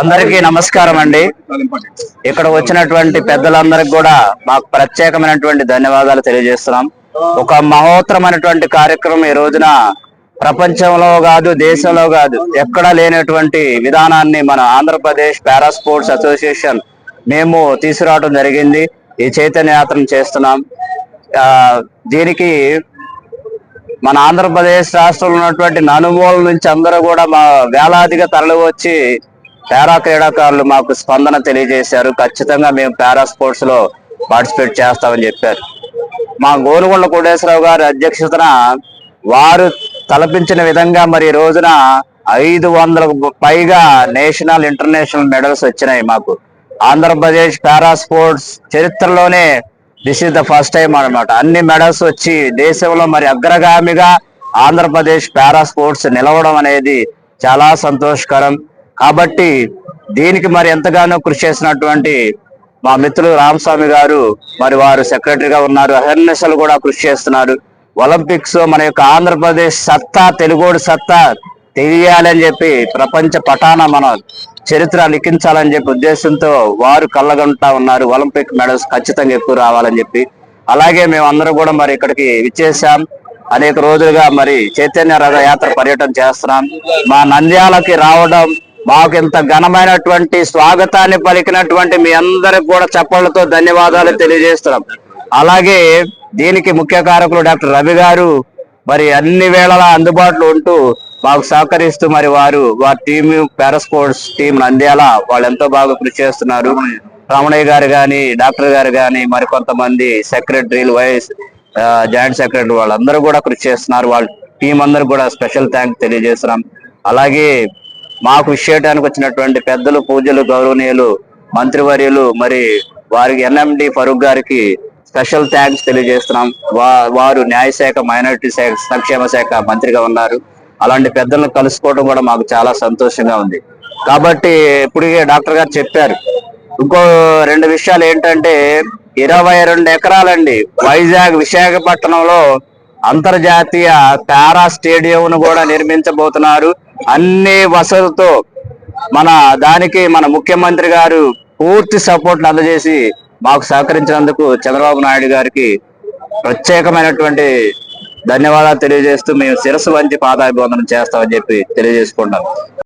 అందరికీ నమస్కారం అండి. ఇక్కడ వచ్చినటువంటి పెద్దలందరికి కూడా మాకు ప్రత్యేకమైనటువంటి ధన్యవాదాలు తెలియజేస్తున్నాం. ఒక మహోత్తరమైనటువంటి కార్యక్రమం ఈ రోజున ప్రపంచంలో కాదు దేశంలో కాదు ఎక్కడా లేనటువంటి విధానాన్ని మన ఆంధ్రప్రదేశ్ పారా స్పోర్ట్స్ అసోసియేషన్ మేము తీసుకురావడం జరిగింది. ఈ చైతన్య యాత్రను చేస్తున్నాం దీనికి మన ఆంధ్రప్రదేశ్ రాష్ట్రంలో ఉన్నటువంటి నలుమూల నుంచి అందరూ కూడా మా వేలాదిగా తరలి వచ్చి పారా క్రీడాకారులు మాకు స్పందన తెలియజేశారు. ఖచ్చితంగా మేము పారా స్పోర్ట్స్లో పార్టిసిపేట్ చేస్తామని చెప్పారు. మా గోనుగొండ కోటేశ్వరరావు గారి అధ్యక్షతన వారు తలపించిన విధంగా మరి రోజున ఐదు వందలకు పైగా నేషనల్ ఇంటర్నేషనల్ మెడల్స్ వచ్చినాయి మాకు. ఆంధ్రప్రదేశ్ పారా స్పోర్ట్స్ చరిత్రలోనే this is the first time అనమాట అన్ని మెడల్స్ వచ్చి దేశంలో మరి అగ్రగామిగా ఆంధ్రప్రదేశ్ పారా స్పోర్ట్స్ నిలవడం అనేది చాలా సంతోషకరం. కాబట్టి దీనికి మరి ఎంతగానో కృషి చేసినటువంటి మా మిత్రులు రామస్వామి గారు మరి వారు సెక్రటరీగా ఉన్నారు అహర్నిశలు కూడా కృషి చేస్తున్నారు. ఒలింపిక్స్ మన యొక్క ఆంధ్రప్రదేశ్ సత్తా తెలుగోడు సత్తా తెలియాలని చెప్పి ప్రపంచ పటాన మన చరిత్ర లిఖించాలని చెప్పి ఉద్దేశంతో వారు కళ్ళగంటా ఉన్నారు. ఒలింపిక్ మెడల్స్ ఖచ్చితంగా ఎక్కువ రావాలని చెప్పి. అలాగే మేము అందరం కూడా మరి ఇక్కడికి విచ్చేసాం అనేక రోజులుగా మరి చైతన్య రథయాత్ర పర్యటన చేస్తున్నాం. మా నంద్యాలకి రావడం మాకు ఇంత ఘనమైనటువంటి స్వాగతాన్ని పలికినటువంటి మీ అందరికి కూడా చప్పళ్ళతో ధన్యవాదాలు తెలియజేస్తున్నాం. అలాగే దీనికి ముఖ్య కారకులు డాక్టర్ రవి గారు మరి అన్ని వేళలా అందుబాటులో ఉంటూ మాకు సహకరిస్తూ మరి వారు వారి టీం పారాస్పోర్ట్స్ టీం అందేలా వాళ్ళు ఎంతో బాగా కృషి చేస్తున్నారు. రమణయ్య గారు గాని డాక్టర్ గారు గాని మరి కొంతమంది సెక్రటరీలు వైస్ జాయింట్ సెక్రటరీ వాళ్ళందరూ కూడా కృషి చేస్తున్నారు. వాళ్ళ టీం అందరూ కూడా స్పెషల్ థ్యాంక్స్ తెలియజేస్తున్నాం. అలాగే మాకు విషయటానికి వచ్చినటువంటి పెద్దలు పూజలు గౌరవనీయులు మంత్రివర్యులు మరి వారికి ఎన్ఎండి ఫరూక్ గారికి స్పెషల్ థ్యాంక్స్ తెలియజేస్తున్నాం. వా వారు న్యాయశాఖ మైనారిటీ శాఖ సంక్షేమ శాఖ మంత్రిగా ఉన్నారు. అలాంటి పెద్దలను కలుసుకోవడం కూడా మాకు చాలా సంతోషంగా ఉంది. కాబట్టి ఇప్పటికే డాక్టర్ గారు చెప్పారు. ఇంకో రెండు విషయాలు ఏంటంటే ఇరవై రెండు ఎకరాలండి వైజాగ్ విశాఖపట్నంలో అంతర్జాతీయ పారా స్టేడియంను కూడా నిర్మించబోతున్నారు. అన్ని వసతులతో మన దానికి మన ముఖ్యమంత్రి గారు పూర్తి సపోర్ట్ అందజేసి మాకు సహకరించినందుకు చంద్రబాబు నాయుడు గారికి ప్రత్యేకమైనటువంటి ధన్యవాదాలు తెలియజేస్తూ మేము శిరస్సు వంచి పాదాభివందనం చేస్తామని చెప్పి తెలియజేసుకుంటాం